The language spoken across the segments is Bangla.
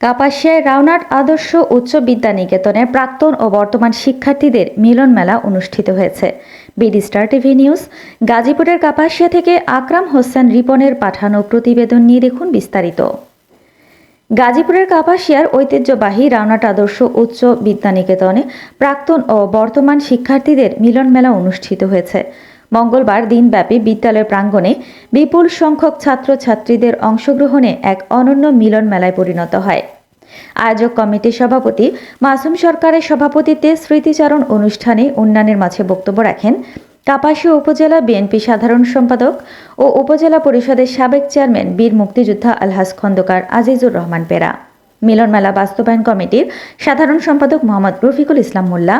কাপাসিয়ায় রাওনাট আদর্শ উচ্চ বিদ্যা নিকেতনের প্রাক্তন ও বর্তমান শিক্ষার্থীদের মিলন মেলা অনুষ্ঠিত হয়েছে। বিডি স্টার টিভি নিউজ, গাজীপুরের কাপাসিয়া থেকে আকরাম হোসেন রিপনের পাঠানো প্রতিবেদন নিয়ে দেখুন বিস্তারিত। গাজীপুরের কাপাসিয়ার ঐতিহ্যবাহী রাওনাট আদর্শ উচ্চ বিদ্যানিকেতনে প্রাক্তন ও বর্তমান শিক্ষার্থীদের মিলন মেলা অনুষ্ঠিত হয়েছে। মঙ্গলবার দিনব্যাপী বিদ্যালয় প্রাঙ্গণে বিপুল সংখ্যক ছাত্রছাত্রীদের অংশগ্রহণে এক অনন্য মিলন মেলায় পরিণত হয়। আয়োজক কমিটির সভাপতি মাসুম সরকারের সভাপতিত্বে স্মৃতিচারণ অনুষ্ঠানে উন্নয়নের মাঝে বক্তব্য রাখেন কাপাসী উপজেলা বিএনপি সাধারণ সম্পাদক ও উপজেলা পরিষদের সাবেক চেয়ারম্যান বীর মুক্তিযোদ্ধা আলহাজ খন্দকার আজিজুর রহমান পেরা। মিলন মেলা বাস্তবায়ন কমিটির সাধারণ সম্পাদক মোহাম্মদ রফিকুল ইসলাম মোল্লা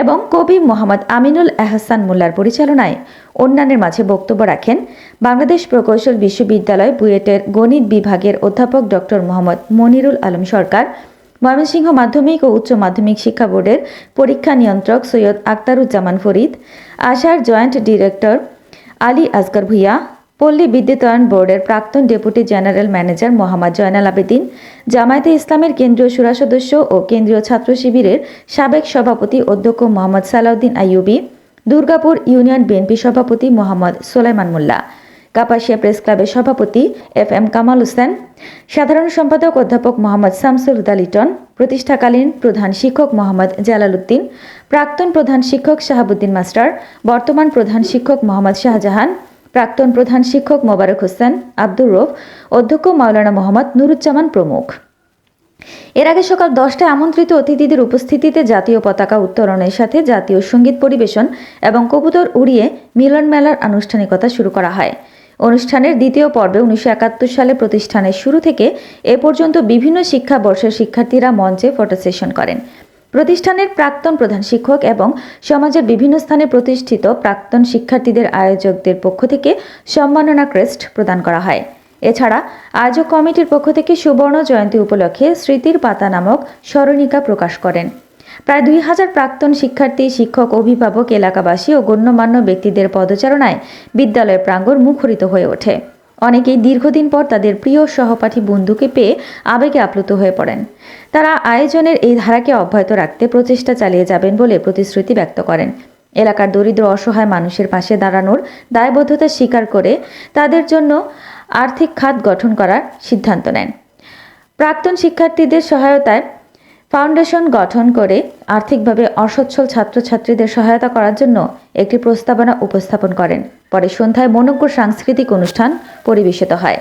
এবং কবি মোহাম্মদ আমিনুল এহসান মোল্লার পরিচালনায় অন্যান্যের মাঝে বক্তব্য রাখেন বাংলাদেশ প্রকৌশল বিশ্ববিদ্যালয় বুয়েটের গণিত বিভাগের অধ্যাপক ডক্টর মোহাম্মদ মনিরুল আলম সরকার, ময়মনসিংহ মাধ্যমিক ও উচ্চ মাধ্যমিক শিক্ষা বোর্ডের পরীক্ষা নিয়ন্ত্রক সৈয়দ আক্তারুজ্জামান ফরিদ, আশার জয়েন্ট ডিরেক্টর আলী আসগর ভুইয়া পল্লী বিদ্যুতায়ন বোর্ডের প্রাক্তন deputy general manager Mohammad Joynal Abedin, জামায়াতে ইসলামের কেন্দ্রীয় সুরা সদস্য ও কেন্দ্রীয় ছাত্র শিবিরের সাবেক সভাপতি অধ্যক্ষ মোহাম্মদ সালাউদ্দিন আইয়ুবি, দুর্গাপুর ইউনিয়ন বিএনপি সভাপতি মোহাম্মদ সোলাইমান মোল্লা, কাপাসিয়া প্রেস ক্লাবের সভাপতি এফ এম কামাল হোসেন, সাধারণ সম্পাদক অধ্যাপক মোহাম্মদ শামসুল হুদা লিটন, প্রতিষ্ঠাকালীন প্রধান শিক্ষক মোহাম্মদ জালাল উদ্দিন, প্রাক্তন প্রধান শিক্ষক শাহাবুদ্দিন মাস্টার, বর্তমান প্রধান শিক্ষক মোহাম্মদ শাহজাহান প্রাক্তন প্রধান শিক্ষক মোবারক হোসেন, আব্দুর রফ, অধ্যক্ষ মাওলানা মোহাম্মদ নুরুজ্জামান প্রমুখ। এর আগে সকাল দশটায় আমন্ত্রিত অতিথিদের উপস্থিতিতে জাতীয় পতাকা উত্তোলনের সাথে জাতীয় সংগীত পরিবেশন এবং কবুতর উড়িয়ে মিলন মেলার আনুষ্ঠানিকতা শুরু করা হয়। অনুষ্ঠানের দ্বিতীয় পর্বে উনিশশো একাত্তর সালে প্রতিষ্ঠানের শুরু থেকে এ পর্যন্ত বিভিন্ন শিক্ষাবর্ষের শিক্ষার্থীরা মঞ্চে ফটো সেশন করেন। প্রতিষ্ঠানের প্রাক্তন প্রধান শিক্ষক এবং সমাজের বিভিন্ন স্থানে প্রতিষ্ঠিত প্রাক্তন শিক্ষার্থীদের আয়োজকদের পক্ষ থেকে সম্মাননা ক্রেস্ট প্রদান করা হয়। এছাড়া আয়োজক কমিটির পক্ষ থেকে সুবর্ণ জয়ন্তী উপলক্ষে স্মৃতির পাতা নামক স্মরণিকা প্রকাশ করেন। প্রায় দুই হাজার প্রাক্তন শিক্ষার্থী, শিক্ষক, অভিভাবক, এলাকাবাসী ও গণ্যমান্য ব্যক্তিদের পদচারণায় বিদ্যালয়ের প্রাঙ্গণ মুখরিত হয়ে ওঠে। অনেকেই দীর্ঘদিন পর তাদের প্রিয় সহপাঠী বন্ধুকে পেয়ে আবেগে আপ্লুত হয়ে পড়েন। তারা আয়োজনের এই ধারাকে অব্যাহত রাখতে প্রচেষ্টা চালিয়ে যাবেন বলে প্রতিশ্রুতি ব্যক্ত করেন। এলাকার দরিদ্র অসহায় মানুষের পাশে দাঁড়ানোর দায়বদ্ধতা স্বীকার করে তাদের জন্য আর্থিক খাত গঠন করার সিদ্ধান্ত নেন। প্রাক্তন শিক্ষার্থীদের সহায়তায় ফাউন্ডেশন গঠন করে আর্থিকভাবে অসচ্ছল ছাত্রছাত্রীদের সহায়তা করার জন্য একটি প্রস্তাবনা উপস্থাপন করেন। পরে সন্ধ্যায় মনজ্ঞ সাংস্কৃতিক অনুষ্ঠান পরিবেশিত হয়।